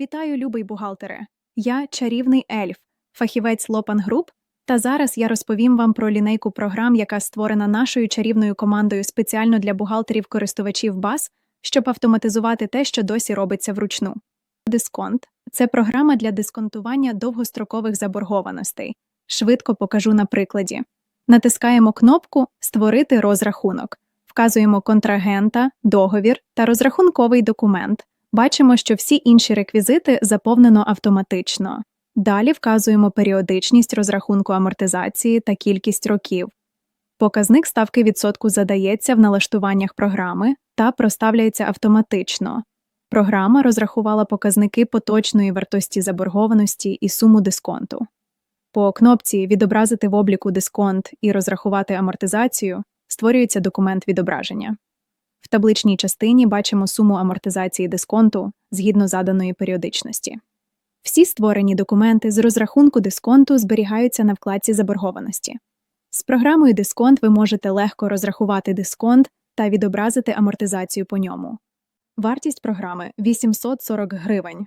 Вітаю, любий бухгалтере! Я чарівний ельф, фахівець Лопан Груп, та зараз я розповім вам про лінейку програм, яка створена нашою чарівною командою спеціально для бухгалтерів-користувачів БАС, щоб автоматизувати те, що досі робиться вручну. Дисконт це програма для дисконтування довгострокових заборгованостей. Швидко покажу на прикладі. Натискаємо кнопку Створити розрахунок, вказуємо контрагента, договір та розрахунковий документ. Бачимо, що всі інші реквізити заповнено автоматично. Далі вказуємо періодичність розрахунку амортизації та кількість років. Показник ставки відсотку задається в налаштуваннях програми та проставляється автоматично. Програма розрахувала показники поточної вартості заборгованості і суму дисконту. По кнопці Відобразити в обліку дисконт і розрахувати амортизацію створюється документ відображення. В табличній частині бачимо суму амортизації дисконту згідно заданої періодичності. Всі створені документи з розрахунку дисконту зберігаються на вкладці заборгованості. З програмою Дисконт ви можете легко розрахувати дисконт та відобразити амортизацію по ньому. Вартість програми 840 гривень.